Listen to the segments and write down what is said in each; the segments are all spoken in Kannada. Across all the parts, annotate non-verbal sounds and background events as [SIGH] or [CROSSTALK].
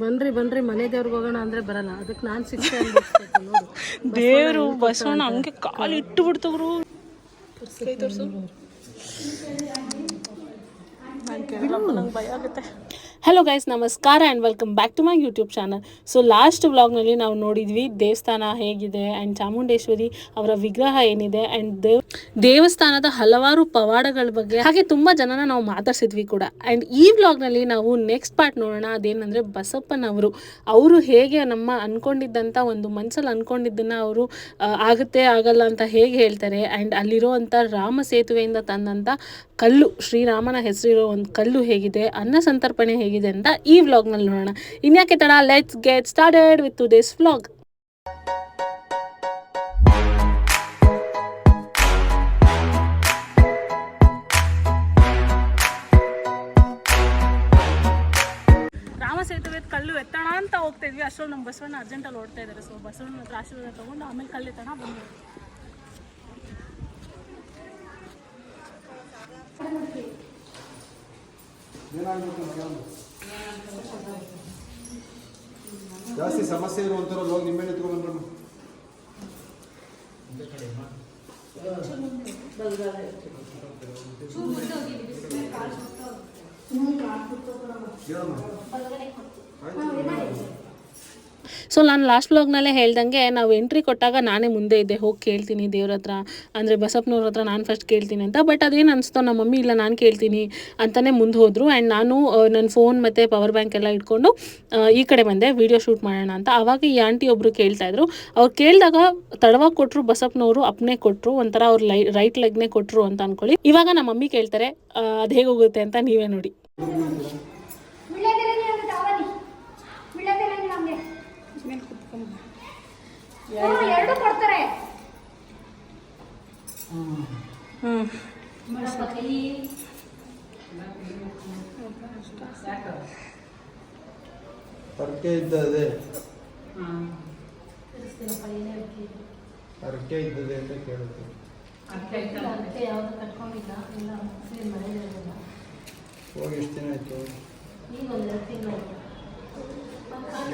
ಬನ್ರಿ ಬನ್ರಿ ಮನೆ ದೇವ್ರಿಗೆ ಹೋಗೋಣ ಅಂದ್ರೆ ಬರಲ್ಲ. ಅದಕ್ಕೆ ನಾನ್ ಶಿಕ್ಷೆ ದೇವ್ರು ದೇವರು ಬಸವಣ್ಣ ಹಂಗೆ ಕಾಲು ಇಟ್ಟು ಬಿಡ್ತವ್ರು. ನಂಗ್ ಭಯ ಆಗುತ್ತೆ. ಹಲೋ ಗೈಸ್ ನಮಸ್ಕಾರ and welcome back to my YouTube channel so last ವ್ಲಾಗ್ನಲ್ಲಿ ನಾವು ನೋಡಿದ್ವಿ ದೇವಸ್ಥಾನ ಹೇಗಿದೆ ಆ್ಯಂಡ್ ಚಾಮುಂಡೇಶ್ವರಿ ಅವರ ವಿಗ್ರಹ ಏನಿದೆ ಆ್ಯಂಡ್ ದೇವ್, ದೇವಸ್ಥಾನದ ಹಲವಾರು ಪವಾಡಗಳ ಬಗ್ಗೆ ಹಾಗೆ ತುಂಬ ಜನನ ನಾವು ಮಾತಾಡ್ಸಿದ್ವಿ ಕೂಡ. ಆ್ಯಂಡ್ ಈ ವ್ಲಾಗ್ನಲ್ಲಿ ನಾವು ನೆಕ್ಸ್ಟ್ ಪಾರ್ಟ್ ನೋಡೋಣ. ಅದೇನಂದರೆ ಬಸಪ್ಪನವರು. ಅವರು ಹೇಗೆ ನಮ್ಮ ಅಂದ್ಕೊಂಡಿದ್ದಂಥ ಒಂದು ಮನಸ್ಸಲ್ಲಿ ಅಂದ್ಕೊಂಡಿದ್ದನ್ನು ಅವರು ಆಗುತ್ತೆ, ಆಗಲ್ಲ ಅಂತ ಹೇಗೆ ಹೇಳ್ತಾರೆ ಆ್ಯಂಡ್ ಅಲ್ಲಿರೋವಂಥ ರಾಮ ಸೇತುವೆಯಿಂದ ತಂದಂಥ ಕಲ್ಲು, ಶ್ರೀರಾಮನ ಹೆಸರಿರೋ ಒಂದು ಕಲ್ಲು ಹೇಗಿದೆ ಅನ್ನ ಸಂತರ್ಪಣೆ ಹೇಗಿದೆ ಅಂತ ಈ ವ್ಲಾಗ್ನಲ್ಲಿ ನೋಡೋಣ. ಇನ್ಯಾಕೆ ತಡ let's get started with today's vlog Rama ಸೇತುವೆ ಕಲ್ಲು ಎತ್ತಣ ಅಂತ ಹೋಗ್ತಾ ಇದ್ವಿ. ಅಷ್ಟೊಂದು ನಮ್ಮ ಬಸವಣ್ಣ ಅರ್ಜೆಂಟಲ್ಲಿ ಓಡ್ತಾ ಇದ್ದಾರೆ ಸೊ ಬಸವಣ್ಣ ಹತ್ರ ಆಶೀರ್ವಾದ ತಗೊಂಡು ಆಮೇಲೆ ಕಲ್ಲು ಎತ್ತಣ ಬಂದ್ವಿ. ಜಾಸ್ತಿ ಸಮಸ್ಯೆ ಇರುವಂಥವ್ರು ಹೋಗಿ ನಿಂಬೆಹಣ್ಣು ಎತ್ಕೊಂಡ್ಬಂದ್ರು ಕೇಳಮ್ಮ. ಸೊ ನಾನು ಲಾಸ್ಟ್ ಬ್ಲಾಗ್ನಲ್ಲೇ ಹೇಳ್ದಂಗೆ ನಾವು ಎಂಟ್ರಿ ಕೊಟ್ಟಾಗ ನಾನೇ ಮುಂದೆ ಇದ್ದೆ. ಹೋಗಿ ಕೇಳ್ತೀನಿ ದೇವ್ರ ಹತ್ರ, ಅಂದರೆ ಬಸಪ್ಪನವ್ರ ಹತ್ರ ನಾನು ಫಸ್ಟ್ ಕೇಳ್ತೀನಿ ಅಂತ. ಬಟ್ ಅದೇನು ಅನಿಸ್ತೋ, ನಮ್ಮ ಮಮ್ಮಿ ಇಲ್ಲ, ನಾನು ಕೇಳ್ತೀನಿ ಅಂತಲೇ ಮುಂದೆ ಹೋದರು. ಆ್ಯಂಡ್ ನಾನು ನನ್ನ ಫೋನ್ ಮತ್ತು ಪವರ್ ಬ್ಯಾಂಕ್ ಎಲ್ಲ ಇಟ್ಕೊಂಡು ಈ ಕಡೆ ಬಂದೆ ವಿಡಿಯೋ ಶೂಟ್ ಮಾಡೋಣ ಅಂತ. ಆವಾಗ ಈ ಆಂಟಿ ಒಬ್ಬರು ಕೇಳ್ತಾಯಿದ್ರು ಅವ್ರು ಕೇಳಿದಾಗ ತಡವಾಗಿ ಕೊಟ್ಟರು ಬಸಪ್ಪನವರು ಅಪ್ನೇ ಕೊಟ್ಟರು ಒಂಥರ ಅವ್ರು ಲೈ ರೈಟ್ ಲೆಗ್ನೇ ಕೊಟ್ಟರು ಅಂತ ಅನ್ಕೊಳ್ಳಿ. ಇವಾಗ ನಮ್ಮ ಮಮ್ಮಿ ಕೇಳ್ತಾರೆ ಅದು ಹೇಗೆ ಹೋಗುತ್ತೆ ಅಂತ ನೀವೇ ನೋಡಿ. ಎರಡು ಕೊಡ್ತಾರೆ. ಹ್ಞೂ ಹರಕೆ ಇದ್ದದೆ ಹರಕೆ ಇದ್ದದೆ ಅಂತ ಕೇಳುತ್ತೆ. ಹೋಗಿ ಎಷ್ಟು ದಿನ ಆಯ್ತು?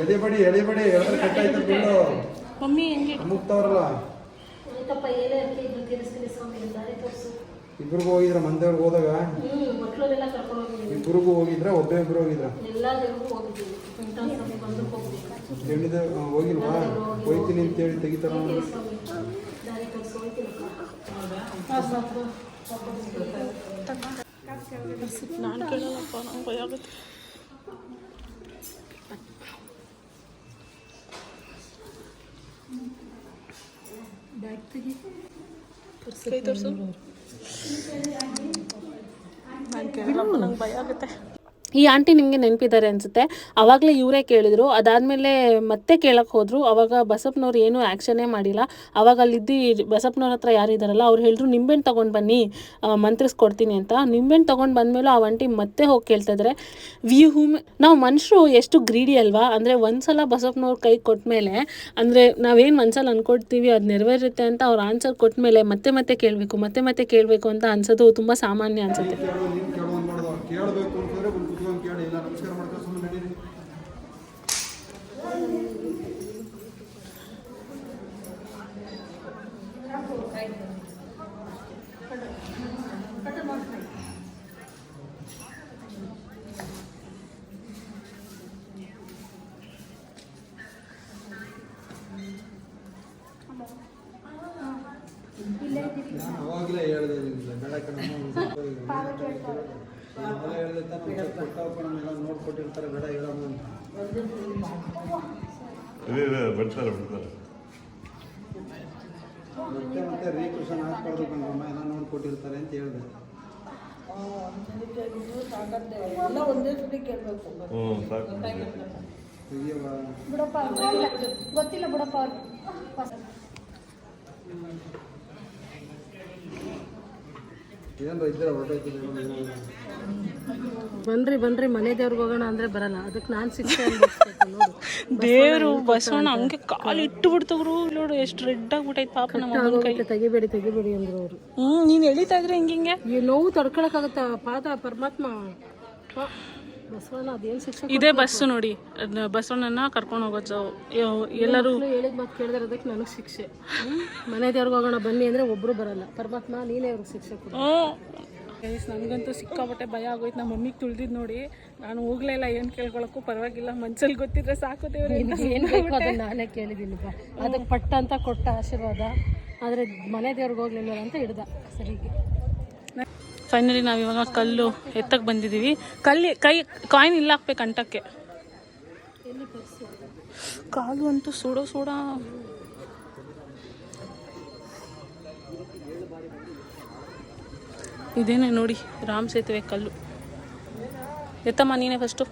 ಎಳೆಬಡಿ ಎಳೆಬಡಿ ಎಲ್ಲರೂ ಕಟ್ಟಾಯ್ತು ಬಿಡು. ಮಮ್ಮಿ ಹೆಂಗೆ? ಹೋಗಿದ್ರೆ ಇಬ್ರಿಗೂ ಹೋಗಿದ್ರ ಮಂದೇವ್ರಿಗೆ ಹೋದಾಗ? ಇಬ್ರಿಗೂ ಹೋಗಿದ್ರ ಒಬ್ಬೇ ಇಬ್ರು ಹೋಗಿದ್ರ? ಹೇಳಿದ ಹೋಗಿಲ್ವಾ? ಹೋಯ್ತೀನಿ ಅಂತೇಳಿ ತೆಗಿತಾರ ನಾನು ಕೇಳಲ್ಲಪ್ಪ ನಂಗೆ ಭಯ ಆಗುತ್ತೆ. ಕೈ ತೋರಿಸು. ನಾನು ಕೇಳಲ್ಲಪ್ಪ ನಂಗೆ ಭಯ ಆಗುತ್ತೆ. ಈ ಆಂಟಿ ನಿಮಗೆ ನೆನಪಿದ್ದಾರೆ ಅನ್ಸುತ್ತೆ. ಆವಾಗಲೇ ಇವರೇ ಕೇಳಿದ್ರು. ಅದಾದಮೇಲೆ ಮತ್ತೆ ಕೇಳಕ್ಕೆ ಹೋದರು. ಅವಾಗ ಬಸಪ್ಪನವ್ರು ಏನೂ ಆ್ಯಕ್ಷನ್ನೇ ಮಾಡಿಲ್ಲ. ಅವಾಗ ಅಲ್ಲಿದ್ದು ಬಸಪ್ಪನವ್ರ ಹತ್ರ ಯಾರಿದ್ದಾರಲ್ಲ ಅವ್ರು ಹೇಳಿದ್ರು ನಿಂಬೆಹಣ್ಣು ತೊಗೊಂಡು ಬನ್ನಿ ಮಂತ್ರಿಸ್ಕೊಡ್ತೀನಿ ಅಂತ. ನಿಂಬೆಹಣ್ಣು ತೊಗೊಂಡು ಬಂದಮೇಲೂ ಆ ಆಂಟಿ ಮತ್ತೆ ಹೋಗಿ ಕೇಳ್ತಿದ್ರೆ ವಿ ಹೂಮ್, ನಾವು ಮನುಷ್ಯರು ಎಷ್ಟು ಗ್ರೀಡಿ ಅಲ್ವಾ? ಅಂದರೆ ಒಂದ್ಸಲ ಬಸಪ್ಪನವ್ರ ಕೈ ಕೊಟ್ಮೇಲೆ, ಅಂದರೆ ನಾವೇನು ಮನ್ಸಲ್ಲಿ ಅಂದ್ಕೊಡ್ತೀವಿ ಅದು ನೆರವೇರುತ್ತೆ ಅಂತ ಅವ್ರು ಆನ್ಸರ್ ಕೊಟ್ಮೇಲೆ ಮತ್ತೆ ಮತ್ತೆ ಕೇಳಬೇಕು, ಮತ್ತೆ ಮತ್ತೆ ಕೇಳಬೇಕು ಅಂತ ಅನ್ಸೋದು ತುಂಬ ಸಾಮಾನ್ಯ ಅನ್ಸುತ್ತೆ ಕೇಳು ನೀನು ಕೇಳು ಅನ್ಬಾರ್ದು ಕೇಳಬೇಕು ಅಂತಂದ್ರೆ ಒಂದು ಕುತ್ಕೊಂಡು ಕೇಳಿ ಇಲ್ಲ ನಮಸ್ಕಾರ ಮಾಡ್ಕೊಂಡು ಸುಮ್ಮನೆ ನಡೀರಿ ನಾನು ಅವಾಗಲೇ ಹೇಳಿದೆ ನಿಮ್ಗೆ ಬೇಡ ಕಣಮ್ಮ ಒಂದ್ ಸ್ವಲ್ಪ ನಾವೆಲ್ಲ ಹೇಳಿದೆ ತಾನೇ, ಒಂದ್ ಸ್ವಲ್ಪ ಕೊಟ್ಟಾವ ಕಣಮ್ಮ, ಎಲ್ಲ ನೋಡ್ಕೊಟ್ಟಿರ್ತಾರೆ ಬೇಡ ಹೇಳಮ್ಮ ಅಂತ. ಬಿಡ್ತಾರೆ ಬರ್ತಾರೆ ಮತ್ತೆ ಮತ್ತೆ ರೀಕೃಷನ್ ಹಾಕ್ಬಾರ್ದು ಕಣಮ್ಮ ಎಲ್ಲ ನೋಡ್ಕೊಟ್ಟಿರ್ತಾರೆ ಅಂತ ಹೇಳಿದೆ. ಹ್ಞೂ ಸಾಕು. ತೆಗಿಯವ್ವ. ಬಿಡಪ್ಪ ಗೊತ್ತಿಲ್ಲ ಬಿಡಪ್ಪ ಬನ್ರಿ ಬನ್ರಿ ಮನೆ ದೇವ್ರಿಗೆ ಹೋಗೋಣ ಅಂದ್ರೆ ಬರಲ್ಲ. ಅದಕ್ಕೆ ನಾನ್ ಶಿಕ್ಷೆ ದೇವ್ರು ಬಸವಣ್ಣ ಹಂಗೆ ಕಾಲು ಇಟ್ಟು ಬಿಡ್ತವ್ರು ನೋಡು ಎಷ್ಟು ರೆಡ್ ಆಗ್ಬಿಟ್ಟೈತೆ ಪಾಪ ನಮ್ಮ ಕೈ ತೆಗಿಬೇಡಿ ತೆಗಿಬೇಡಿ ಅಂದ್ರು ಅವರು. ಹ್ಮ್ ನೀನು ಎಳಿತಾ ಇದ್ರೆ ಹಿಂಗೆ ಹಿಂಗೆ? ಈ ನೋವು ತಡ್ಕೊಳಕ್ಕಾಗತ್ತ? ಪಾದ ಪರಮಾತ್ಮ. ಪ- ಬಸವಣ್ಣ ಅದೇನು ಶಿಕ್ಷೆ ಇದೇ ಬಸ್ಸು ನೋಡಿ. ಬಸವಣ್ಣನ ಕರ್ಕೊಂಡು ಹೋಗೋದು ಎಲ್ಲರೂ ಹೇಳಿದ ಮಾತು ಅದಕ್ಕೆ ನನಗೆ ಶಿಕ್ಷೆ. ಮನೆ ದೇವ್ರಿಗೆ ಹೋಗೋಣ ಬನ್ನಿ ಅಂದರೆ ಒಬ್ಬರು ಬರಲ್ಲ. ಪರಮಾತ್ಮ ನೀನೇ ಅವ್ರಿಗೆ ಶಿಕ್ಷೆ ಕೊಡು. ನನಗಂತೂ ಸಿಕ್ಕಾಪಟ್ಟೆ ಭಯ ಆಗೋಯ್ತು. ನಮ್ಮ ಮಮ್ಮಿಗೆ ತುಳಿದಿದ್ದು ನೋಡಿ. ನಾನು ಹೋಗ್ಲೇ ಇಲ್ಲ ಏನು ಕೇಳ್ಕೊಳಕ್ಕೂ ಪರವಾಗಿಲ್ಲ. ಮನ್ಸಲ್ಲಿ ಗೊತ್ತಿದ್ರೆ ಸಾಕು ದೇವ್ರೆ ಏನು ಬೇಕೋ ಅದನ್ನ ನಾನೇ ಕೇಳಿದ್ದೀನಿಪ್ಪ ಅದಕ್ಕೆ ಪಟ್ಟ ಅಂತ ಕೊಟ್ಟ ಆಶೀರ್ವಾದ. ಆದರೆ ಮನೆ ದೇವ್ರಿಗೆ ಹೋಗ್ಲಿಲ್ಲ ಅಂತ ಹಿಡ್ದ ಸರಿಗೆ. ಫೈನಲಿ ನಾವು ಇವಾಗ ಕಲ್ಲು ಎತ್ತಕ್ಕೆ ಬಂದಿದ್ದೀವಿ ಕಲ್ಲಿ, ಕೈ, ಕಾಯಿನ್ ಇಲ್ಲ ಹಾಕ್ಬೇಕು ಅಂಟಕ್ಕೆ. ಕಾಲು ಅಂತೂ ಸುಡೋ ಸುಡ. ಇದೇನೆ ನೋಡಿ, ರಾಮ್ ಸೇತುವೆ ಕಲ್ಲು. ಎತ್ತಮ್ಮ, ನೀನೇ ಫಸ್ಟು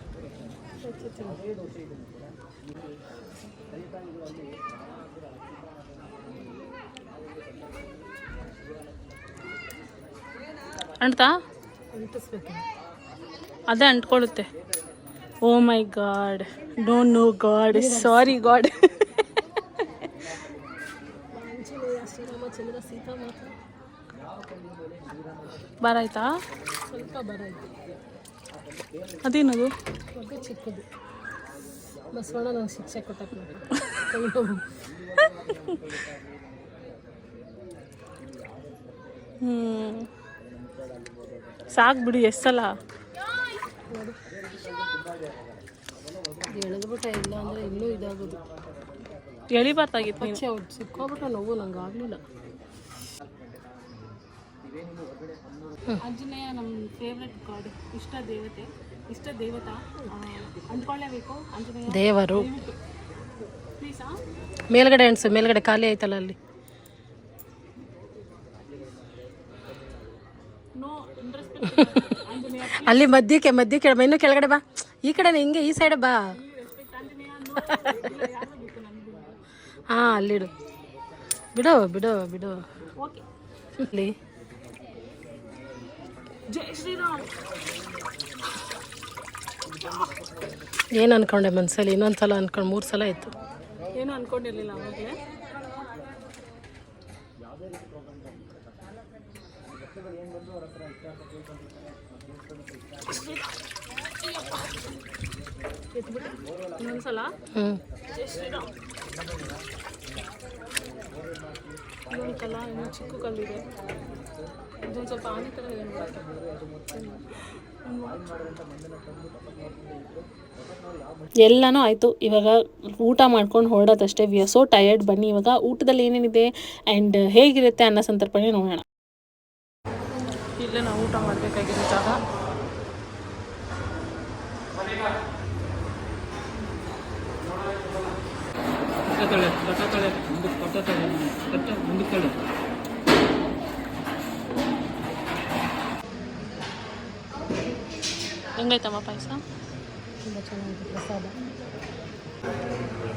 ಅಂಟ್ತಾ? ಅದೇ ಅಂಟ್ಕೊಳ್ಳುತ್ತೆ. ಓ my god. Don't know god. Sorry god. ಬರಾಯ್ತಾ? ಸ್ವಲ್ಪ ಬರಾಯ್ತು ಅದೇನದು? ಅದು ಚಿಕ್ಕದು ಬಸವಣ್ಣ ನಾನು ಶಿಕ್ಷೆ ಕೊಟ್ಟಕ್ಕೆ ಹ್ಞೂ ಸಾಕು ಬಿಡಿ ಎಷ್ಟಲ್ಲ ಸಲ ಎಳೆದ್ಬಿಟ್ಟೆ ಇಲ್ಲ ಅಂದರೆ ಇನ್ನೂ ಇದಾಗೋದು. ಎಳಿಬಾರ್ದಾಗಿತ್ತು ಛೆ, ಅವ್ರು ಸಿಕ್ಕೋಬಿಟ್ರೆ ನೋವು ನಂಗೆ ಆಗಲಿಲ್ಲ. ಆಂಜನೇಯ ನಮ್ಮ ಫೇವ್ರೆಟ್ ಗಾಡ್ ಇಷ್ಟ ದೇವತೆ ಇಷ್ಟ ದೇವತಾ? ಅಂದ್ಕೊಳ್ಳೇಬೇಕು ಆಂಜನೇಯ. ದೇವರು. ಪ್ಲೀಸಾ ಮೇಲ್ಗಡೆ ಅನ್ಸು ಮೇಲ್ಗಡೆ ಖಾಲಿ ಆಯ್ತಲ್ಲ ಅಲ್ಲಿ ನೋ ಇಂಟ್ರೆಸ್ಟ್ ಆಂಜನೇಯ [LAUGHS] ಅಲ್ಲಿ ಮಧ್ಯಕ್ಕೆ ಮಧ್ಯಕ್ಕೆ ಇನ್ನೂ ಕೆಳಗಡೆ ಬಾ. ಈ ಕಡೆ ಹಿಂಗೆ ಈ ಸೈಡ್ ಬಾ. [LAUGHS] ಹಾಂ ಅಲ್ಲಿಡು ಬಿಡು ಬಿಡು ಬಿಡು. ಇಲ್ಲಿ. ಏನು ಅನ್ಕೊಂಡೆ ಮನಸ್ಸಲ್ಲಿ ಇನ್ನೊಂದು ಸಲ ಅನ್ಕೊಂಡು ಮೂರು ಸಲ ಆಯಿತು. ಏನು ಅನ್ಕೊಂಡಿರ್ಲಿಲ್ಲ ಇನ್ನೊಂದ್ಸಲ? ಹ್ಞೂ ಜೈ ಇನ್ನೊಂದು ಕಲ್ಲ ಇನ್ನೊಂದು ಚಿಕ್ಕ ಕಲ್ಲಿದೆ. ಇದೊಂದು ಸ್ವಲ್ಪ ಆನೆ ಥರ ಇದೆ ಎಲ್ಲನೂ ಆಯಿತು. ಇವಾಗ ಊಟ ಮಾಡ್ಕೊಂಡು ಹೊರಡೋದಷ್ಟೇ. ವಿ ಆರ್ ಸೋ ಟಯರ್ಡ್ ಬನ್ನಿ ಇವಾಗ ಊಟದಲ್ಲಿ ಏನೇನಿದೆ? ಆ್ಯಂಡ್ ಹೇಗಿರುತ್ತೆ ಅನ್ನೋ ಸಂದರ್ಭನೇ ನೋಡೋಣ. ಇಲ್ಲೇ ನಾವು ಊಟ ಮಾಡಬೇಕಾಗಿರೋ ಜಾಗ. ಹೆಂಗೈತಮ್ಮ ಪಾಯಸ? ತುಂಬ ಚೆನ್ನಾಗಿದೆ ಪ್ರಸಾದ.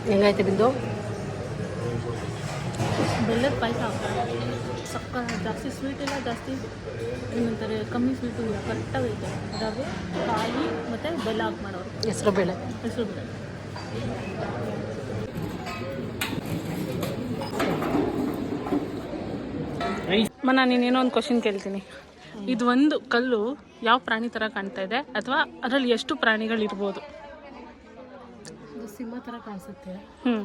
ಹೆಂಗಾಯ್ತು ಬಿಂದು? ಬೆಲ್ಲದ ಪಾಯಸ ಸಕ್ಕ ಜಾಸ್ತಿ ಸ್ವೀಟ್ ಇಲ್ಲ ಜಾಸ್ತಿ ಏನಂತಾರೆ ಕಮ್ಮಿ ಸ್ವೀಟು ಇಲ್ಲ ಕರೆಕ್ಟಾಗೈತೆ ರವೆ ಕಾಯಿ ಮತ್ತು ಬೆಲ್ಲ ಹಾಕಿ ಮಾಡೋರು. ಹೆಸರು ಬೇಳೆ ಹೆಸರು ಬೇಳೆ ಮನ ನೀನೇನೋ ಒಂದು ಕ್ವಶನ್ ಕೇಳ್ತೀನಿ. ಇದು ಒಂದು ಕಲ್ಲು ಯಾವ ಪ್ರಾಣಿ ಥರ ಕಾಣ್ತಾ ಇದೆ ಅಥವಾ ಅದರಲ್ಲಿ ಎಷ್ಟು ಪ್ರಾಣಿಗಳಿರ್ಬೋದು? ಇದು ಸಿಂಹ ಥರ ಕಾಣಿಸುತ್ತೆ. ಹ್ಞೂ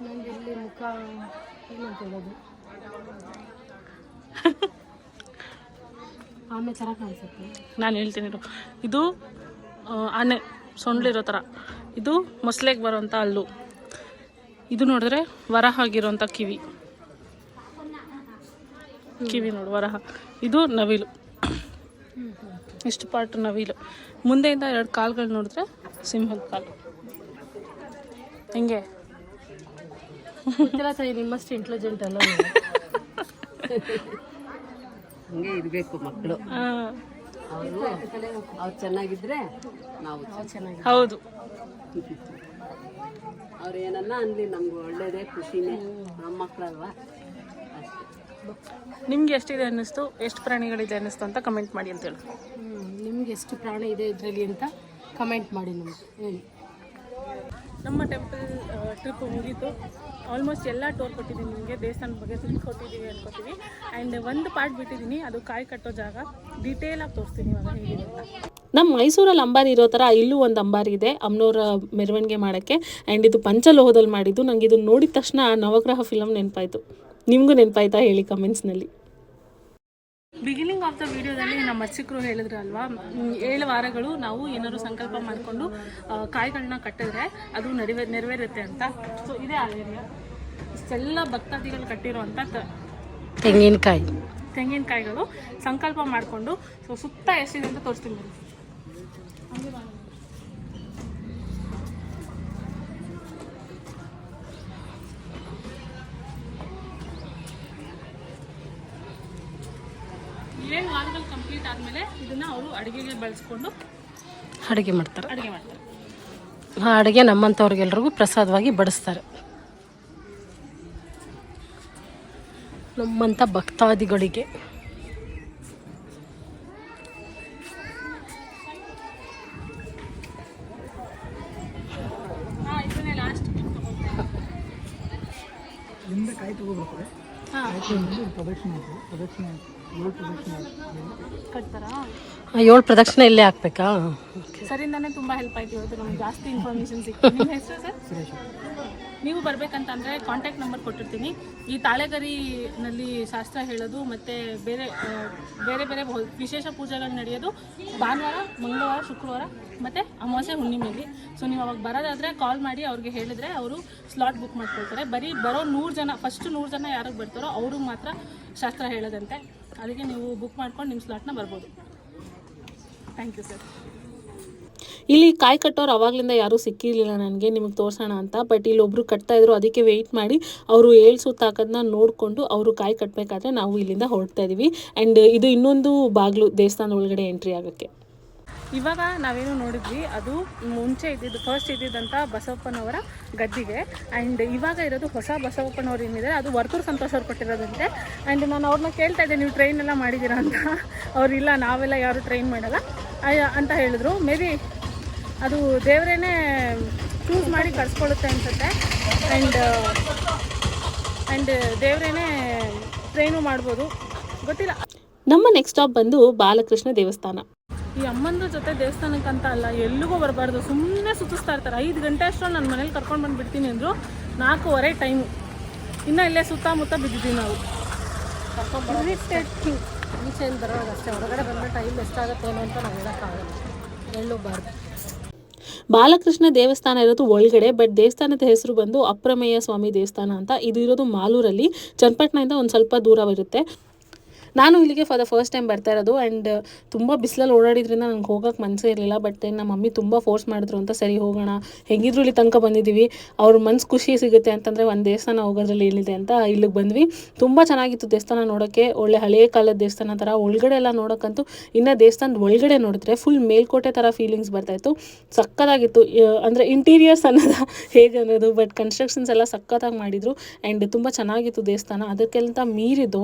ಇಲ್ಲಿ ಮುಖ ಏನಂತ ಹೇಳೋದು? [LAUGHS] ಕಾಣಿಸುತ್ತೆ. ನಾನು ಹೇಳ್ತೀನಿ ಇದು ಆನೆ ಸೊಂಡ್ಲಿರೋ ಥರ ಇದು ಮೊಸಳೆಗೆ ಬರೋಂಥ ಹಲ್ಲು. ಇದು ನೋಡಿದ್ರೆ ವರಹ ಆಗಿರೋಂಥ ಕಿವಿ. ಕಿವಿ ನೋಡು ವರಹ ಇದು ನವಿಲು. ಇಷ್ಟು ಪಾರ್ಟ್ ನವಿಲು. ಮುಂದೆಯಿಂದ ಎರಡು ಕಾಲುಗಳು ನೋಡಿದ್ರೆ ಸಿಂಹದ ಕಾಲು. ಹೆಂಗೆ? ಗೊತ್ತಿಲ್ಲ ತಾಯಿ ನಿಮ್ಮಷ್ಟು ಇಂಟೆಲಿಜೆಂಟ್ ಅಲ್ಲ. ಹಂಗೆ ಇರಬೇಕು ಮಕ್ಕಳು. ಆ, ಅವರು ಅವ್ರು ಚೆನ್ನಾಗಿದ್ರೆ ನಾವು ಚೆನ್ನಾಗಿ. ಹೌದು. ಅವ್ರು ಏನನ್ನ ಅನ್ಲಿ ನಮ್ಗೆ ಒಳ್ಳೇದೇ ಖುಷಿನೇ. ನಮ್ಮ ಮಕ್ಕಳಲ್ವಾ? ನಿಮ್ಗೆ ಎಷ್ಟಿದೆ ಅನ್ನಿಸ್ತು? ಎಷ್ಟು ಪ್ರಾಣಿಗಳಿದೆ ಅನ್ನಿಸ್ತು ಅಂತ ಕಮೆಂಟ್ ಮಾಡಿ ಅಂತ ಹೇಳಿ. ನಿಮ್ಗೆ ಎಷ್ಟು ಪ್ರಾಣಿ ಇದೆ ಇದರಲ್ಲಿ ಅಂತ ಕಮೆಂಟ್ ಮಾಡಿ ನಮ್ಗೆ ಹೇಳಿ. ನಮ್ಮ ಟೆಂಪಲ್ ಟ್ರಿಪ್ ಮುಗೀತು. ಆಲ್ಮೋಸ್ಟ್ ಎಲ್ಲ ಟೋರ್ ಕೊಟ್ಟಿದ್ದೀನಿ ನಿಮಗೆ, ದೇವಸ್ಥಾನದ ಬಗ್ಗೆ ತಿಳ್ಕೊಟ್ಟಿದ್ದೀವಿ ಅನ್ಕೋತೀವಿ. ಆ್ಯಂಡ್ ಒಂದು ಪಾರ್ಟ್ ಬಿಟ್ಟಿದ್ದೀನಿ, ಅದು ಕಾಯಿ ಕಟ್ಟೋ ಜಾಗ. ಡೀಟೇಲಾಗಿ ತೋರಿಸ್ತೀನಿ ಇವಾಗ ಹೇಗಿದೆ ನಮ್ಮ ಮೈಸೂರಲ್ಲಿ ಅಂಬಾರಿ ಇರೋ ಥರ ಇಲ್ಲೂ ಒಂದು ಅಂಬಾರಿ ಇದೆ, ಅಮ್ನೋರ ಮೆರವಣಿಗೆ ಮಾಡೋಕ್ಕೆ. ಆ್ಯಂಡ್ ಇದು ಪಂಚಲೋಹದಲ್ಲಿ ಮಾಡಿದ್ದು ನನಗೆ ಇದನ್ನು ನೋಡಿದ ತಕ್ಷಣ ನವಗ್ರಹ ಫಿಲಮ್ ನೆನಪಾಯಿತು. ನಿಮಗೂ ನೆನಪಾಯ್ತಾ ಹೇಳಿ ಕಮೆಂಟ್ಸ್ನಲ್ಲಿ ಬಿಗಿನಿಂಗ್ ಆಫ್ ದ ವಿಡಿಯೋದಲ್ಲಿ ನಮ್ಮ ಅರ್ಚಕರು ಹೇಳಿದ್ರು ಅಲ್ವಾ ಏಳು ವಾರಗಳು ನಾವು ಏನಾದ್ರು ಸಂಕಲ್ಪ ಮಾಡಿಕೊಂಡು ಕಾಯಿಗಳನ್ನ ಕಟ್ಟಿದ್ರೆ ಅದು ನೆರವೇ ನೆರವೇರುತ್ತೆ ಅಂತ. ಸೊ ಇದೇ ಆ ಏರಿಯಾ ಇಷ್ಟೆಲ್ಲ ಭಕ್ತಾದಿಗಳು ಕಟ್ಟಿರುವಂಥ ತೆಂಗಿನಕಾಯಿ. ತೆಂಗಿನಕಾಯಿಗಳು ಸಂಕಲ್ಪ ಮಾಡಿಕೊಂಡು ಸೊ ಸುತ್ತ ಎಷ್ಟಿದೆ ಅಂತ ತೋರಿಸ್ತೀನಿ. ಏಳು ವಾರಗಳು ಕಂಪ್ಲೀಟ್ ಆದಮೇಲೆ ಇದನ್ನ ಅವರು ಅಡುಗೆಗೆ ಬಳಸ್ಕೊಂಡು ಅಡುಗೆ ಮಾಡ್ತಾರೆ. ಅಡುಗೆ ಮಾಡ್ತಾರೆ. ಆ ಅಡುಗೆ ನಮ್ಮಂಥವ್ರಿಗೆಲ್ರಿಗೂ ಪ್ರಸಾದವಾಗಿ ಬಡಿಸ್ತಾರೆ. ನಮ್ಮಂಥ ಭಕ್ತಾದಿಗಳಿಗೆ. ಕಾಯಿ ತಗೋಬೇಕು ಪ್ರದಕ್ಷಿಣೆ ಆಯ್ತು ಪ್ರದಕ್ಷಿಣೆ ಕಟ್ತಾರಾ ಏಳು ಪ್ರದಕ್ಷಿಣೆ ಇಲ್ಲೇ ಹಾಕ್ಬೇಕಾ? ಸರಿಂದಾನೆ ತುಂಬ ಹೆಲ್ಪ್ ಆಯ್ತು ಇವತ್ತು. ನಮ್ಗೆ ಜಾಸ್ತಿ ಇನ್ಫಾರ್ಮೇಷನ್ ಸಿಕ್ತು. ನಿಮ್ಮ ಹೆಸರು ಸರ್? ನೀವು ಬರಬೇಕಂತಂದರೆ ಕಾಂಟ್ಯಾಕ್ಟ್ ನಂಬರ್ ಕೊಟ್ಟಿರ್ತೀನಿ. ಈ ತಾಳೆಗರಿನಲ್ಲಿ ಶಾಸ್ತ್ರ ಹೇಳೋದು ಮತ್ತು ಬೇರೆ ಬೇರೆ ಬೇರೆ ವಿಶೇಷ ಪೂಜೆಗಳು ನಡೆಯೋದು ಭಾನುವಾರ, ಮಂಗಳವಾರ, ಶುಕ್ರವಾರ ಮತ್ತು ಅಮಾವಾಸ್ಯೆ ಹುಣ್ಣಿಮೆಯಲ್ಲಿ. ಸೊ ನೀವು ಅವಾಗ ಬರೋದಾದರೆ ಕಾಲ್ ಮಾಡಿ ಅವ್ರಿಗೆ ಹೇಳಿದರೆ ಅವರು ಸ್ಲಾಟ್ ಬುಕ್ ಮಾಡ್ಕೊಳ್ತಾರೆ. ಬರೀ ಬರೋ ನೂರು ಜನ ಫಸ್ಟ್ ನೂರು ಜನ ಯಾರಿಗೆ ಬರ್ತಾರೋ ಅವ್ರಿಗೆ ಮಾತ್ರ ಶಾಸ್ತ್ರ ಹೇಳೋದಂತೆ. ಅದಕ್ಕೆ ನೀವು ಬುಕ್ ಮಾಡ್ಕೊಂಡು ನಿಮ್ಮ ಸ್ಲಾಟ್ನ ಬರ್ಬೋದು. ಥ್ಯಾಂಕ್ ಯು ಸರ್ ಇಲ್ಲಿ ಕಾಯಿ ಕಟ್ಟೋರು ಅವಾಗ್ಲಿಂದ ಯಾರೂ ಸಿಕ್ಕಿರಲಿಲ್ಲ ನನಗೆ, ನಿಮಗೆ ತೋರಿಸೋಣ ಅಂತ. ಬಟ್ ಇಲ್ಲಿ ಒಬ್ರು ಕಟ್ತಾ ಇದ್ರು, ಅದಕ್ಕೆ ವೆಯ್ಟ್ ಮಾಡಿ ಅವರು ಏಳು ಸುತ್ತ ಹಾಕೋದನ್ನ ನೋಡಿಕೊಂಡು ಅವರು ಕಾಯಿ ಕಟ್ಟಬೇಕಾದ್ರೆ ನಾವು ಇಲ್ಲಿಂದ ಹೊರಡ್ತಾ ಇದೀವಿ. ಆ್ಯಂಡ್ ಇದು ಇನ್ನೊಂದು ಬಾಗಿಲು ದೇವಸ್ಥಾನ ಒಳಗಡೆ ಎಂಟ್ರಿ ಆಗೋಕ್ಕೆ. ಇವಾಗ ನಾವೇನು ನೋಡಿದ್ವಿ, ಅದು ಮುಂಚೆ ಇದ್ದಿದ್ದು ಫಸ್ಟ್ ಇದ್ದಿದ್ದಂಥ ಬಸವಪ್ಪನವರ ಗದ್ದಿಗೆ. ಆ್ಯಂಡ್ ಇವಾಗ ಇರೋದು ಹೊಸ ಬಸವಪ್ಪನವ್ರು ಏನಿದೆ ಅದು ವರ್ತೂರು ಸಂತೋಷ್ ಅವ್ರು ಕೊಟ್ಟಿರೋದಂತೆ. ಆ್ಯಂಡ್ ನಾನು ಅವ್ರನ್ನ ಕೇಳ್ತಾ ಇದ್ದೆ, ನೀವು ಟ್ರೈನ್ ಎಲ್ಲ ಮಾಡಿದ್ದೀರಾ ಅಂತ? ಅವ್ರು, ಇಲ್ಲ, ನಾವೆಲ್ಲ ಯಾರು ಟ್ರೈನ್ ಮಾಡಲ್ಲ. ಅಂತ ಹೇಳಿದ್ರು. ಮೇ ಬಿ ಅದು ದೇವರೇನೆ ಚೂಸ್ ಮಾಡಿ ಕಳಿಸ್ಕೊಳ್ಳುತ್ತೆ ಅನ್ಸುತ್ತೆ. ಆ್ಯಂಡ್ ಆ್ಯಂಡ್ ದೇವರೇನೆ ಟ್ರೈನು ಮಾಡ್ಬೋದು. ಗೊತ್ತಿಲ್ಲ. ನಮ್ಮ ನೆಕ್ಸ್ಟ್ ಸ್ಟಾಪ್ ಬಂದು ಬಾಲಕೃಷ್ಣ ದೇವಸ್ಥಾನ. ಈ ಅಮ್ಮಂದ್ರ ಜೊತೆ ದೇವಸ್ಥಾನಕ್ಕಂತ ಅಲ್ಲ ಎಲ್ಲಿಗೂ ಬರಬಾರ್ದು. ಸುಮ್ಮನೆ ಸುತ್ತಿಸ್ತಾ ಇರ್ತಾರೆ. ಐದು ಗಂಟೆ ಅಷ್ಟರಲ್ಲಿ ನನ್ನ ಮನೇಲಿ ಕರ್ಕೊಂಡು ಬಂದುಬಿಡ್ತೀನಿ ಅಂದರು ನಾಲ್ಕೂವರೆ ಟೈಮು ಇನ್ನೂ ಇಲ್ಲೇ ಸುತ್ತಮುತ್ತ ಬಿದ್ದಿದ್ದೀವಿ ನಾವು. ಈಚೆಯಿಂದ ಬರೋವಾಗ ಅಷ್ಟೇ. ಹೊರಗಡೆ ಬಂದರೆ ಟೈಮ್ ಎಷ್ಟಾಗುತ್ತೇನೋ ಅಂತ ನಾವು ಹೇಳೋಕ್ಕಾಗಲ್ಲ. ಹೇಳಬಾರ್ದು ಬಾಲಕೃಷ್ಣ ದೇವಸ್ಥಾನ ಇರೋದು ಒಳಗಡೆ ಬಟ್ ದೇವಸ್ಥಾನದ ಹೆಸರು ಬಂದು ಅಪ್ರಮೇಯ ಸ್ವಾಮಿ ದೇವಸ್ಥಾನ ಅಂತ. ಇದು ಇರೋದು ಮಾಲೂರಲ್ಲಿ. ಚನ್ನಪಟ್ಟಣದಿಂದ ಒಂದು ಸ್ವಲ್ಪ ದೂರ ಇರುತ್ತೆ ನಾನು ಇಲ್ಲಿಗೆ ಫಾರ್ ದ ಫಸ್ಟ್ ಟೈಮ್ ಬರ್ತಾ ಇರೋದು ಆ್ಯಂಡ್ ತುಂಬ ಬಿಸಿಲಲ್ಲಿ ಓಡಾಡಿದ್ರಿಂದ ನನಗೆ ಹೋಗೋಕೆ ಮನಸ್ಸೇ ಇರಲಿಲ್ಲ ಬಟ್ ನಮ್ಮ ಮಮ್ಮಿ ತುಂಬ ಫೋರ್ಸ್ ಮಾಡಿದ್ರು ಅಂತ ಸರಿ ಹೋಗೋಣ, ಹೆಂಗಿದ್ರು ಇಲ್ಲಿ ತನಕ ಬಂದಿದ್ದೀವಿ ಅವ್ರ ಮನ್ಸು ಖುಷಿ ಸಿಗುತ್ತೆ ಅಂತಂದರೆ ಒಂದು ದೇವಸ್ಥಾನ ಹೋಗೋದ್ರಲ್ಲಿ ಏನಿದೆ ಅಂತ ಇಲ್ಲಿಗೆ ಬಂದ್ವಿ. ತುಂಬ ಚೆನ್ನಾಗಿತ್ತು ದೇವಸ್ಥಾನ ನೋಡೋಕ್ಕೆ ಒಳ್ಳೆ ಹಳೆಯ ಕಾಲದ ದೇವಸ್ಥಾನ ಥರ, ಒಳಗಡೆ ಎಲ್ಲ ನೋಡೋಕ್ಕಂತೂ ಇನ್ನು ದೇವಸ್ಥಾನದ ಒಳಗಡೆ ನೋಡಿದ್ರೆ ಫುಲ್ ಮೇಲ್ಕೋಟೆ ಥರ ಫೀಲಿಂಗ್ಸ್ ಬರ್ತಾಯಿತ್ತು ಸಕ್ಕತ್ತಾಗಿತ್ತು ಅಂದರೆ ಇಂಟೀರಿಯರ್ಸ್ ಅನ್ನೋದು [LAUGHS] ಹೇಗೆ ಅನ್ನೋದು ಬಟ್ ಕನ್ಸ್ಟ್ರಕ್ಷನ್ಸ್ ಎಲ್ಲ ಸಕ್ಕತ್ತಾಗಿ ಮಾಡಿದರು ಆ್ಯಂಡ್ ತುಂಬ ಚೆನ್ನಾಗಿತ್ತು ದೇವಸ್ಥಾನ. ಅದಕ್ಕೆಂತ ಮೀರಿದ್ದು,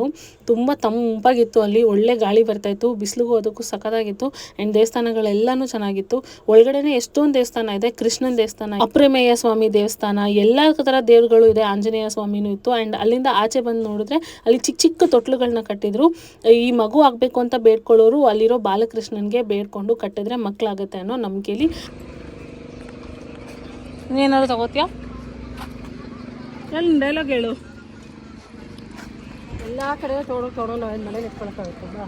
ತುಂಬ ತಂಪಾಗಿತ್ತು ಅಲ್ಲಿ ಒಳ್ಳೆ ಗಾಳಿ ಬರ್ತಾಯಿತ್ತು ಬಿಸಿಲಿಗೂ ಅದಕ್ಕೂ ಸಖತ್ತಾಗಿತ್ತು ಆ್ಯಂಡ್ ದೇವಸ್ಥಾನಗಳೆಲ್ಲನೂ ಚೆನ್ನಾಗಿತ್ತು. ಒಳಗಡೆನೆ ಎಷ್ಟೊಂದು ದೇವಸ್ಥಾನ ಇದೆ, ಕೃಷ್ಣನ ದೇವಸ್ಥಾನ, ಅಪ್ರಮೇಯ ಸ್ವಾಮಿ ದೇವಸ್ಥಾನ, ಎಲ್ಲ ಥರ ದೇವರುಗಳು ಇದೆ, ಆಂಜನೇಯ ಸ್ವಾಮಿನೂ ಇತ್ತು ಆ್ಯಂಡ್ ಅಲ್ಲಿಂದ ಆಚೆ ಬಂದು ನೋಡಿದ್ರೆ ಅಲ್ಲಿ ಚಿಕ್ಕ ಚಿಕ್ಕ ತೊಟ್ಲುಗಳನ್ನ ಕಟ್ಟಿದ್ರು. ಈ ಮಗು ಆಗಬೇಕು ಅಂತ ಬೇಡ್ಕೊಳ್ಳೋರು ಅಲ್ಲಿರೋ ಬಾಲಕೃಷ್ಣನ್ಗೆ ಬೇಡ್ಕೊಂಡು ಕಟ್ಟಿದ್ರೆ ಮಕ್ಕಳಾಗುತ್ತೆ ಅನ್ನೋ ನೀನಾದ್ರು ತಗೋತೀಯಾ? ಎಲ್ಲಿ ಡೈಲಾಗ್ ಹೇಳು. ಎಲ್ಲ [LAUGHS] ಕಡೆ ನಾವೇನು ಮನೇಲಿ ಇಟ್ಕೊಳಕ್ಕಾಗುತ್ತಲ್ಲ?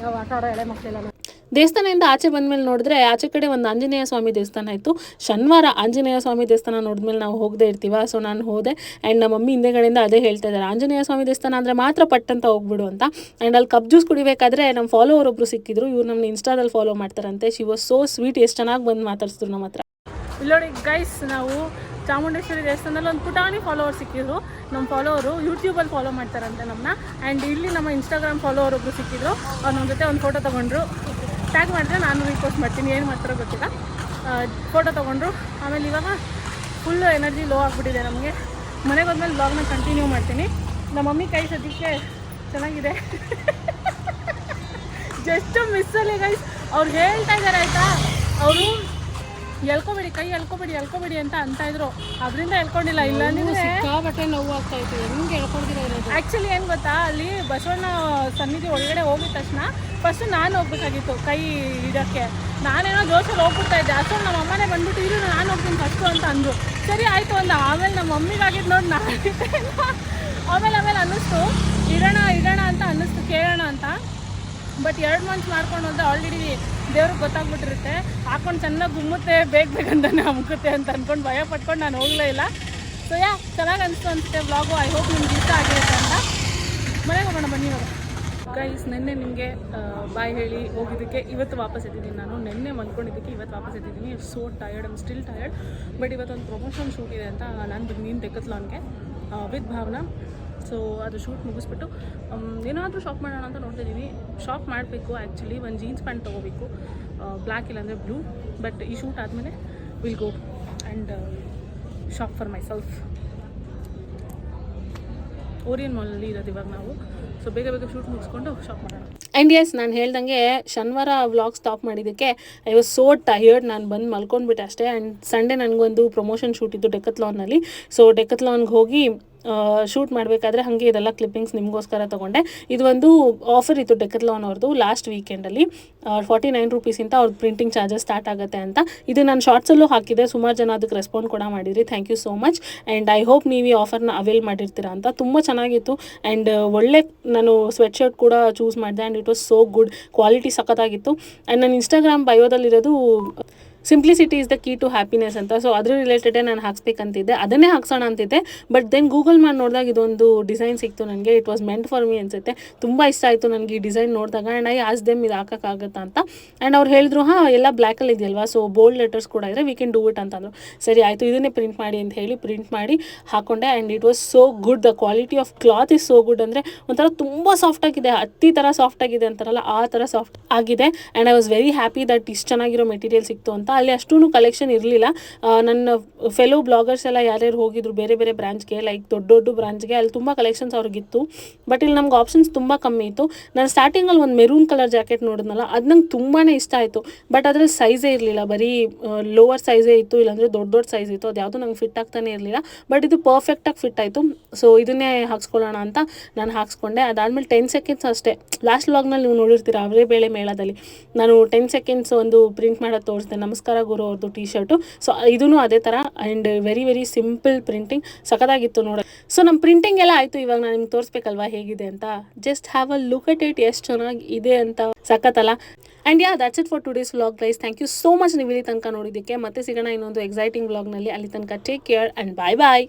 ನಾವು ಆಟ ಆಡೋ ಎಳೆ ಮಕ್ಕಳೆಲ್ಲ ದೇವಸ್ಥಾನದಿಂದ ಆಚೆ ಬಂದ್ಮೇಲೆ ನೋಡಿದ್ರೆ ಆಚೆ ಕಡೆ ಒಂದು ಆಂಜನೇಯ ಸ್ವಾಮಿ ದೇವಸ್ಥಾನ ಇತ್ತು. ಶನಿವಾರ ಆಂಜನೇಯ ಸ್ವಾಮಿ ದೇವಸ್ಥಾನ ನೋಡಿದ್ಮೇಲೆ ನಾವು ಹೋಗದೆ ಇರ್ತೀವ. ಸೊ ನಾನು ಹೋದೆ. ಆ್ಯಂಡ್ ನಮ್ಮ ಮಮ್ಮಿ ಹಿಂದೆಗಡೆಯಿಂದ ಅದೇ ಹೇಳ್ತಾ ಇದ್ದಾರೆ. ಆಂಜನೇಯ ಸ್ವಾಮಿ ದೇವಸ್ಥಾನ ಅಂದರೆ ಮಾತ್ರ ಪಟ್ಟಂತ ಹೋಗ್ಬಿಡು ಅಂತ. ಆ್ಯಂಡ್ ಅಲ್ಲಿ ಕಪ್ ಜ್ಯೂಸ್ ಕುಡಿಬೇಕಾದ್ರೆ ನಮ್ಮ ಫಾಲೋವರ್ ಒಬ್ರು ಸಿಕ್ಕಿದ್ರು. ಇವ್ರು ನಮ್ಮನ್ನ ಇನ್ಸ್ಟಾದಲ್ಲಿ ಫಾಲೋ ಮಾಡ್ತಾರಂತೆ. ಶಿ ವಾಸ್ ಸೋ ಸ್ವೀಟ್ ಎಷ್ಟು ಚೆನ್ನಾಗಿ ಬಂದು ಮಾತಾಡ್ತಿದ್ರು ನಮ್ಮ ಹತ್ರ ಇಲ್ಲಿ ನೋಡಿ ಗೈಸ್ ನಾವು ಚಾಮುಂಡೇಶ್ವರಿ ದೇವಸ್ಥಾನದಲ್ಲಿ ಒಂದು ಪುಟಾಣಿ ಫಾಲೋವರ್ ಸಿಕ್ಕಿದ್ರು. ನಮ್ಮ ಫಾಲೋವರು ಯೂಟ್ಯೂಬಲ್ಲಿ ಫಾಲೋ ಮಾಡ್ತಾರಂತೆ ನಮ್ಮನ್ನ ಆ್ಯಂಡ್ ಇಲ್ಲಿ ನಮ್ಮ ಇನ್ಸ್ಟಾಗ್ರಾಮ್ ಫಾಲೋವರ್ ಒಬ್ಬರು ಸಿಕ್ಕಿದ್ರು. ಅವ್ರು ಜೊತೆ ಒಂದು ಫೋಟೋ ತೊಗೊಂಡ್ರು. ಟ್ಯಾಗ್ ಮಾಡಿದ್ರೆ ನಾನು ರಿಕ್ವೆಸ್ಟ್ ಮಾಡ್ತೀನಿ. ಏನು ಮಾಡ್ತಾರೋ ಗೊತ್ತಿಲ್ಲ. ಫೋಟೋ ತೊಗೊಂಡ್ರು. ಆಮೇಲೆ ಇವಾಗ ಫುಲ್ಲು ಎನರ್ಜಿ ಲೋ ಆಗಿಬಿಟ್ಟಿದೆ ನಮಗೆ. ಮನೆಗೆ ಹೋದ್ಮೇಲೆ ಬ್ಲಾಗ್ನ ಕಂಟಿನ್ಯೂ ಮಾಡ್ತೀನಿ. ನಮ್ಮ ಮಮ್ಮಿ ಕೈ ಸದ್ಯಕ್ಕೆ ಚೆನ್ನಾಗಿದೆ. ಜಸ್ಟ್ ಮಿಸ್ಸಲ್ಲಿ ಗೈಸ್ ಅವ್ರು ಹೇಳ್ತಾ ಇದ್ದಾರೆ ಆಯಿತಾ? ಅವರು ಎಳ್ಕೊಬೇಡಿ ಕೈ ಎಳ್ಕೊಬೇಡಿ ಎಳ್ಕೊಬೇಡಿ ಅಂತ ಅಂತ ಇದ್ರು. ಅದರಿಂದ ಎಳ್ಕೊಂಡಿಲ್ಲ. ಇಲ್ಲ ನೀವು ಸಿಕ್ಕಾಪಟ್ಟೆ ನೋವು ಆಗ್ತಾ ಇತ್ತು. ಹೆಂಗೆ ಇರೋದು? ಆ್ಯಕ್ಚುಲಿ ಏನು ಗೊತ್ತಾ? ಅಲ್ಲಿ ಬಸವಣ್ಣ ಸನ್ನಿಧಿ ಒಳಗಡೆ ಹೋಗಿದ ತಕ್ಷಣ ಫಸ್ಟ್ ನಾನು ಹೋಗ್ಬೇಕಾಗಿತ್ತು ಕೈ ಇಡೋಕ್ಕೆ ನಾನೇನೋ ಜೋಶಲ್ಲಿ ಹೋಗ್ಬಿಡ್ತಾ ಇದ್ದೆ. ನಮ್ಮ ಅಮ್ಮನೇ ಬಂದ್ಬಿಟ್ಟು ಇದ್ರು ನಾನು ಹೋಗ್ತೀನಿ ಫಸ್ಟು ಅಂತ ಅಂದರು. ಸರಿ ಆಯಿತು ಒಂದು ಆಮೇಲೆ ನಮ್ಮ ಮಮ್ಮಿಗಾಗಿದ್ದು ನೋಡಿ ನಾನು ಆಮೇಲೆ ಆಮೇಲೆ ಅನ್ನಿಸ್ತು. ಇರೋಣ ಇರೋಣ ಅಂತ ಅನ್ನಿಸ್ತು. ಕೇಳೋಣ ಅಂತ. ಬಟ್ ಎರಡು ಮಂತ್ ಮಾಡ್ಕೊಂಡು ಹೋದ್ರೆ ಆಲ್ರೆಡಿ ದೇವ್ರಿಗೆ ಗೊತ್ತಾಗ್ಬಿಟ್ಟಿರುತ್ತೆ. ಹಾಕೊಂಡು ಚೆನ್ನಾಗಿ ಗುಮ್ಮುತ್ತೆ, ಬೇಗ ಬೇಗಂತಾನೆ ಅಮ್ಕುತ್ತೆ ಅಂತ ಅಂದ್ಕೊಂಡು ಭಯ ಪಟ್ಕೊಂಡು ನಾನು ಹೋಗಲೇ ಇಲ್ಲ. ಸೊ ಯಾ ಚೆನ್ನಾಗಿ ಅನಿಸ್ತು ಅನಿಸುತ್ತೆ ಬ್ಲಾಗು ಐ ಹೋಪ್ ನಿಮ್ಗೆ ಇಷ್ಟ ಆಗಿರುತ್ತೆ ಅಂತ. ಮನೆಗೆ ಹೋಗೋಣ, ಬನ್ನಿ ಇವಾಗ. ಗೈಸ್ ನಿನ್ನೆ ನಿಮಗೆ ಬಾಯ್ ಹೇಳಿ ಹೋಗಿದ್ದಕ್ಕೆ ಇವತ್ತು ವಾಪಸ್ ಎದ್ದಿದ್ದೀನಿ ನಾನು. ನಿನ್ನೆ ಮಲ್ಕೊಂಡಿದ್ದಕ್ಕೆ ಇವತ್ತು ವಾಪಸ್ ಎದ್ದಿದ್ದೀನಿ. So tired I'm still tired but ಇವತ್ತೊಂದು ಪ್ರಮೋಷನ್ ಶೂಟ್ ಇದೆ ಅಂತ ನಾನು ಬಂದಿದ್ದೀನಿ ಅವನಿಗೆ ವಿತ್ ಭಾವನಾ. ಸೊ ಅದು ಶೂಟ್ ಮುಗಿಸ್ಬಿಟ್ಟು ಏನಾದರೂ ಶಾಪ್ ಮಾಡೋಣ ಅಂತ ನೋಡ್ತಿದ್ದೀನಿ ಶಾಪ್ ಮಾಡಬೇಕು ಆ್ಯಕ್ಚುಲಿ ಒಂದು ಜೀನ್ಸ್ ಪ್ಯಾಂಟ್ ತೊಗೋಬೇಕು. ಬ್ಲ್ಯಾಕ್ ಇಲ್ಲಾಂದರೆ ಬ್ಲೂ ಬಟ್ ಈ ಶೂಟ್ ಆದಮೇಲೆ will go and shop for myself Orion ಮಾಲಲ್ಲಿ ಇರೋದು ಇವಾಗ ನಾವು. ಸೊ ಬೇಗ ಬೇಗ ಶೂಟ್ ಮುಗಿಸ್ಕೊಂಡು ಶಾಪ್ ಮಾಡೋಣ. ಆ್ಯಂಡ್ ಎಸ್ ನಾನು ಹೇಳ್ದಂಗೆ ಶನಿವಾರ ವ್ಲಾಗ್ ಸ್ಟಾಪ್ ಮಾಡಿದ್ದಕ್ಕೆ ಐ ವಾಸ್ ಸೋ ಟಯರ್ಡ್ ನಾನು ಬಂದು ಮಲ್ಕೊಂಡ್ಬಿಟ್ಟೆ ಅಷ್ಟೇ. ಆ್ಯಂಡ್ ಸಂಡೇ ನನಗೊಂದು ಪ್ರಮೋಷನ್ ಶೂಟ್ ಇತ್ತು ಡೆಕತ್ಲಾನಲ್ಲಿ ಸೊ ಡೆಕತ್ಲಾನ್ಗೆ ಹೋಗಿ ಶೂಟ್ ಮಾಡಬೇಕಾದ್ರೆ ಹಾಗೆ ಇದೆಲ್ಲ ಕ್ಲಿಪ್ಪಿಂಗ್ಸ್ ನಿಮಗೋಸ್ಕರ ತೊಗೊಂಡೆ. ಇದು ಒಂದು ಆಫರ್ ಇತ್ತು ಡೆಕತ್ಲಾನ್ ಅವ್ರದ್ದು ಲಾಸ್ಟ್ ವೀಕೆಂಡಲ್ಲಿ ಫಾರ್ಟಿ ನೈನ್ ರುಪೀಸಿಂದ ಅವ್ರದ್ದು ಪ್ರಿಂಟಿಂಗ್ ಚಾರ್ಜಸ್ ಸ್ಟಾರ್ಟ್ ಆಗುತ್ತೆ ಅಂತ. ಇದು ನಾನು ಶಾರ್ಟ್ಸಲ್ಲೂ ಹಾಕಿದೆ ಸುಮಾರು ಜನ ಅದಕ್ಕೆ ರೆಸ್ಪಾಂಡ್ ಕೂಡ ಮಾಡಿದ್ರಿ. Thank you so much and I hope ನೀವು ಈ ಆಫರ್ನ ಅವೈಲ್ ಮಾಡಿರ್ತೀರಾ ಅಂತ. ತುಂಬ ಚೆನ್ನಾಗಿತ್ತು. ಆ್ಯಂಡ್ ಒಳ್ಳೆ ನಾನು ಸ್ವೆಟ್ ಶರ್ಟ್ ಕೂಡ ಚೂಸ್ ಮಾಡಿದೆ. And it was so good quality ಸಖತ್ತಾಗಿತ್ತು. And ನನ್ನ Instagram ಬಯೋದಲ್ಲಿರೋದು simplicity is the key to happiness ಅಂತ. ಸೊ ಅದ್ರ ರಿಲೇಟೆಡೇ ನಾನು ಹಾಕ್ಸ್ಬೇಕಂತಿದ್ದೆ. ಅದನ್ನೇ ಹಾಕ್ಸೋಣ ಅಂತಿದ್ದೆ. ಬಟ್ ದೆನ್ ಗೂಗಲ್ ಮಾಡಿ ನೋಡಿದಾಗ ಇದೊಂದು ಡಿಸೈನ್ ಸಿಕ್ತು ನನಗೆ. It was meant for me ಅನ್ಸುತ್ತೆ. ತುಂಬ ಇಷ್ಟ ಆಯಿತು ನನಗೆ ಈ ಡಿಸೈನ್ ನೋಡಿದಾಗ. ಆ್ಯಂಡ್ ಐ ಆಸ್ ದೆಮ್ ಇದು ಹಾಕೋಕ್ಕಾಗತ್ತಾ? ಅಂತ. ಆ್ಯಂಡ್ ಅವ್ರು ಹೇಳಿದ್ರು, ಹಾಂ, ಎಲ್ಲ ಬ್ಲ್ಯಾಕಲ್ಲಿ ಇದೆಯಲ್ವಾ? ಸೊ ಬೋಲ್ಡ್ ಲೆಟರ್ಸ್ ಕೂಡ ಇದ್ರೆ ವಿ ಕ್ಯಾನ್ ಡೂ ಇಟ್ ಅಂತಂದರು. ಸರಿ, ಆಯಿತು. ಇದನ್ನೇ ಪ್ರಿಂಟ್ ಮಾಡಿ ಅಂತ ಹೇಳಿ ಪ್ರಿಂಟ್ ಮಾಡಿ ಹಾಕೊಂಡೆ. And it was so good the quality of cloth is so good ಅಂದರೆ ಒಂಥರ ತುಂಬ ಸಾಫ್ಟ್ ಆಗಿದೆ. ಹತ್ತಿ ಥರ ಸಾಫ್ಟ್ ಆಗಿದೆ ಅಂತಾರಲ್ಲ, ಆ ಥರ ಸಾಫ್ಟ್ ಆಗಿದೆ. And I was very happy that ಇಷ್ಟು ಚೆನ್ನಾಗಿರೋ ಮೆಟೀರಿಯಲ್ ಸಿಕ್ತು ಅಂತ ಅಲ್ಲಿ ಅಷ್ಟೂ ಕಲೆಕ್ಷನ್ ಇರಲಿಲ್ಲ. ನನ್ನ ಫೆಲೋ ಬ್ಲಾಗರ್ಸ್ ಎಲ್ಲ ಯಾರ್ಯಾರು ಹೋಗಿದ್ರು, ಬೇರೆ ಬೇರೆ ಬ್ರಾಂಚ್ಗೆ ಲೈಕ್ ದೊಡ್ಡ ದೊಡ್ಡ ಬ್ರಾಂಚ್ಗೆ ಅಲ್ಲಿ ತುಂಬ ಕಲೆಕ್ಷನ್ಸ್ ಅವ್ರಿಗಿತ್ತು. ಬಟ್ ಇಲ್ಲಿ ನಮ್ಗೆ ಆಪ್ಷನ್ಸ್ ತುಂಬ ಕಮ್ಮಿ ಇತ್ತು. ನಾನು ಸ್ಟಾರ್ಟಿಂಗಲ್ಲಿ ಒಂದು ಮೆರೂನ್ ಕಲರ್ ಜಾಕೆಟ್ ನೋಡಿದ್ನಲ್ಲ, ಅದು ನಂಗೆ ತುಂಬಾ ಇಷ್ಟ ಆಯಿತು. ಬಟ್ ಅದ್ರಲ್ಲಿ ಸೈಜೇ ಇರಲಿಲ್ಲ. ಬರೀ ಲೋವರ್ ಸೈಜೇ ಇತ್ತು, ಇಲ್ಲಾಂದರೆ ದೊಡ್ಡ ದೊಡ್ಡ ಸೈಜ್ ಇತ್ತು. ಅದು ಯಾವುದೂ ನಂಗೆ ಫಿಟ್ ಆಗ್ತಾನೆ ಇರಲಿಲ್ಲ. ಬಟ್ ಇದು ಪರ್ಫೆಕ್ಟಾಗಿ ಫಿಟ್ ಆಯಿತು. ಸೊ ಇದನ್ನೇ ಹಾಕ್ಸ್ಕೊಳ್ಳೋಣ ಅಂತ ನಾನು ಹಾಕ್ಸ್ಕೊಂಡೆ. ಅದಾದಮೇಲೆ ಟೆನ್ ಸೆಕೆಂಡ್ಸ್ ಅಷ್ಟೇ. ಲಾಸ್ಟ್ ವ್ಲಾಗ್ನಲ್ಲಿ ನೀವು ನೋಡಿರ್ತೀರ, ಅವರೇ ಬೇಳೆ ಮೇಳದಲ್ಲಿ. ನಾನು ಟೆನ್ ಸೆಕೆಂಡ್ಸ್ ಒಂದು ಪ್ರಿಂಟ್ ಮಾಡೋದು ತೋರಿಸಿದೆ. ನಮಸ್ಕಾರ ಗುರು ಅವ್ರದ್ದು ಟಿ ಶರ್ಟು ಸೊ ಇದೂ ಅದೇ ಥರ and very very simple printing ಸಖತ್ತಾಗಿತ್ತು ನೋಡಿ. ಸೊ ನಮ್ಮ ಪ್ರಿಂಟಿಂಗ್ ಎಲ್ಲ ಆಯಿತು. ಇವಾಗ ನಾನು ನಿಮ್ಗೆ ತೋರಿಸ್ಬೇಕಲ್ವಾ ಹೇಗಿದೆ ಅಂತ? Just have a look at it ಎಷ್ಟು ಚೆನ್ನಾಗಿ ಇದೆ ಅಂತ. ಸಖತ್ತಲ್ಲ? And yeah that's it for today's vlog guys thank you so much ನೀವು ಇಲ್ಲಿ ತನಕ ನೋಡಿದ್ದಕ್ಕೆ. ಮತ್ತೆ ಸಿಗೋಣ ಇನ್ನೊಂದು ಎಕ್ಸೈಟಿಂಗ್ ವ್ಲಾಗ್ನಲ್ಲಿ ಅಲ್ಲಿ ತನಕ take care and bye bye